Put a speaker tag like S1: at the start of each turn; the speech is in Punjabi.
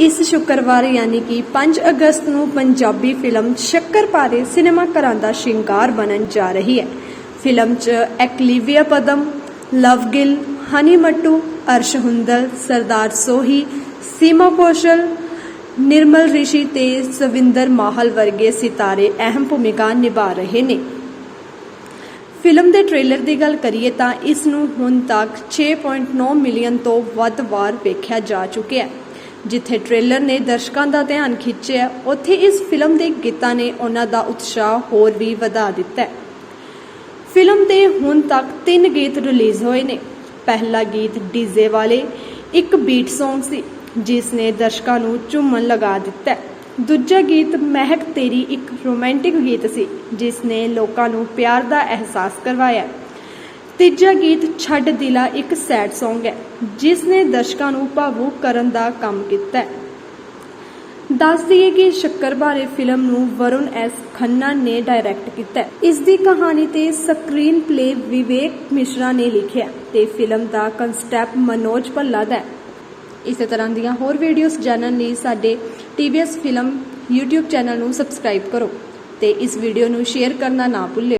S1: ਇਸ ਸ਼ੁੱਕਰਵਾਰ ਯਾਨੀ ਕਿ 5 ਅਗਸਤ ਨੂੰ ਪੰਜਾਬੀ ਫਿਲਮ ਸ਼ੱਕਰਪਾਰੇ ਸਿਨੇਮਾ ਘਰਾਂ ਦਾ ਸ਼ਿੰਗਾਰ ਬਣਨ ਜਾ ਰਹੀ ਹੈ। ਫਿਲਮ 'ਚ ਐਕਲੀਵੀਆ ਪਦਮ, ਲਵ ਗਿੱਲ, ਹਨੀ ਮੱਟੂ, ਅਰਸ਼ ਹੁੰਦਲ, ਸਰਦਾਰ ਸੋਹੀ, ਸੀਮਾ ਕੌਸ਼ਲ, ਨਿਰਮਲ ਰਿਸ਼ੀ ਤੇ ਸਵਿੰਦਰ ਮਾਹਲ ਵਰਗੇ ਸਿਤਾਰੇ ਅਹਿਮ ਭੂਮਿਕਾ ਨਿਭਾ ਰਹੇ ਨੇ। ਫਿਲਮ ਦੇ ਟ੍ਰੇਲਰ ਦੀ ਗੱਲ ਕਰੀਏ ਤਾਂ ਇਸ ਨੂੰ ਹੁਣ ਤੱਕ 6.9 ਮਿਲੀਅਨ ਤੋਂ ਵੱਧ ਵਾਰ ਵੇਖਿਆ ਜਾ ਚੁੱਕਿਆ ਹੈ। ਜਿੱਥੇ ਟ੍ਰੇਲਰ ਨੇ ਦਰਸ਼ਕਾਂ ਦਾ ਧਿਆਨ ਖਿੱਚਿਆ, ਉੱਥੇ ਇਸ ਫਿਲਮ ਦੇ ਗੀਤਾਂ ਨੇ ਉਹਨਾਂ ਦਾ ਉਤਸ਼ਾਹ ਹੋਰ ਵੀ ਵਧਾ ਦਿੱਤਾ ਫਿਲਮ ਦੇ ਹੁਣ ਤੱਕ ਤਿੰਨ ਗੀਤ ਰਿਲੀਜ਼ ਹੋਏ ਨੇ। ਪਹਿਲਾ ਗੀਤ ਡੀਜ਼ੇ ਵਾਲੇ ਇੱਕ ਬੀਟ Song ਸੀ, ਜਿਸ ਨੇ ਦਰਸ਼ਕਾਂ ਨੂੰ ਝੂਮਣ ਲਗਾ ਦਿੱਤਾ ਦੂਜਾ ਗੀਤ ਮਹਿਕ ਤੇਰੀ ਇੱਕ ਰੋਮਾਂਟਿਕ ਗੀਤ ਸੀ, ਜਿਸ ਨੇ ਲੋਕਾਂ ਨੂੰ ਪਿਆਰ ਦਾ ਅਹਿਸਾਸ ਕਰਵਾਇਆ ਤੀਜਾ ਗੀਤ ਛੱਡ ਦਿਲਾ ਇੱਕ ਸੈਡ Song ਹੈ ਜਿਸ ਨੇ ਦਰਸ਼ਕਾਂ ਨੂੰ ਭਾਵੁਕ ਕਰਨ ਦਾ ਕੰਮ ਕੀਤਾ ਹੈ। ਦੱਸ ਦਈਏ ਕਿ ਸ਼ੱਕਰਬਾਰੇ ਫਿਲਮ ਨੂੰ ਵਰੁਣ ਐਸ ਖੰਨਾ ਨੇ ਡਾਇਰੈਕਟ ਕੀਤਾ ਇਸ ਦੀ ਕਹਾਣੀ ਤੇ ਸਕਰੀਨ ਪਲੇ ਵਿਵੇਕ ਮਿਸ਼ਰਾ ਨੇ ਲਿਖਿਆ ਤੇ ਫਿਲਮ ਦਾ ਕਨਸੈਪਟ ਮਨੋਜ ਭੱਲਾ ਦਾ ਹੈ। ਇਸੇ ਤਰ੍ਹਾਂ ਦੀਆਂ ਹੋਰ ਵੀਡੀਓਜ਼ ਜਾਣਨ ਲਈ ਸਾਡੇ TVS ਫਿਲਮ YouTube ਚੈਨਲ ਨੂੰ ਸਬਸਕ੍ਰਾਈਬ ਕਰੋ ਤੇ ਇਸ ਵੀਡੀਓ ਨੂੰ ਸ਼ੇਅਰ ਕਰਨਾ ਨਾ ਭੁੱਲਿਓ।